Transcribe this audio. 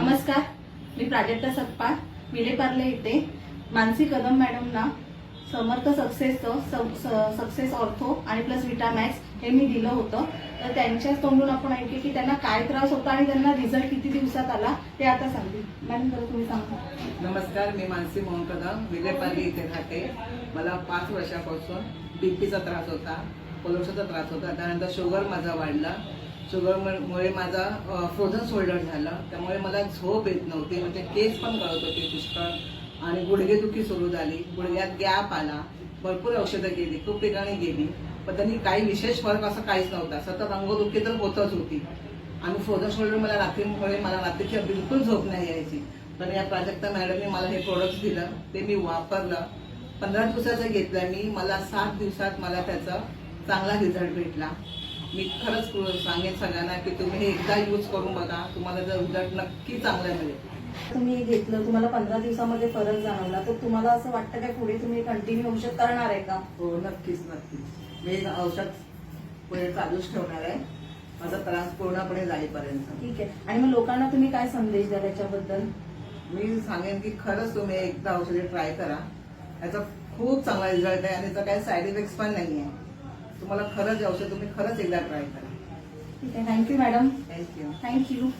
नमस्कार. मी प्राजक्ता सत्पाळ विलेपार्ले येथे मानसी कदम मॅडमना समर्थ सक्सेसचं सक्सेस ऑर्थो आणि प्लस विटामॅक्स हे मी दिलं होतं. तर त्यांच्याच तोंडून आपण ऐकले की त्यांना काय त्रास होता आणि त्यांना रिझल्ट किती दिवसात आला ते आता सांगतील. मॅडम जर तुम्ही सांगा. नमस्कार मी मानसी मोहन कदम विलेपार्ली इथे राहते. मला पाच वर्षापासून बीपीचा त्रास होता कोलोशाचा त्रास होता. त्यानंतर शुगर माझा वाढला. शुगरमुळे माझा फ्रोझन शोल्डर झाला. त्यामुळे मला झोप येत नव्हती. म्हणजे केस पण गळत होते पुष्कळ आणि गुडघेदुखी सुरू झाली. गुडघ्यात गॅप आला. भरपूर औषधं गेली. खूप ठिकाणी गेली. पण त्यांनी काही विशेष फरक असं काहीच नव्हता. सतत अंगदुखी तर होतच होती. आणि फ्रोझन शोल्डर मला रात्रीमुळे मला रात्रीची बिलकुल झोप नाही यायची. पण या प्राजक्ता मॅडमने मला हे प्रोडक्ट दिलं. ते मी वापरलं. पंधरा दिवसाचं घेतलं. मी मला सात दिवसात मला त्याचा चांगला रिझल्ट भेटला. मी खरंच सांगेन सगळ्यांना की तुम्ही हे एकदा यूज करून बघा. तुम्हाला जर रिझल्ट नक्की चांगला मिळेल. तुम्ही हे घेतलं तुम्हाला पंधरा दिवसामध्ये फरक जाणवला तर तुम्हाला असं वाटतं काय पुढे तुम्ही कंटिन्यू औषध करणार आहे का? हो नक्कीच नक्कीच. मी हे औषध पुढे चालूच ठेवणार आहे. माझा त्रास पूर्णपणे जाईपर्यंत. ठीक आहे. आणि मग लोकांना तुम्ही काय संदेश द्याल याच्याबद्दल? मी सांगेन की खरंच तुम्ही एकदा औषधे ट्राय करा. याचा खूप चांगला रिझल्ट आहे आणि याचा काही साईड इफेक्ट्स पण नाही आहे तुम्हाला खरंच औषध तुम्ही खरंच एकदा ट्राय करा. ठीक आहे. Thank you madam thank you thank you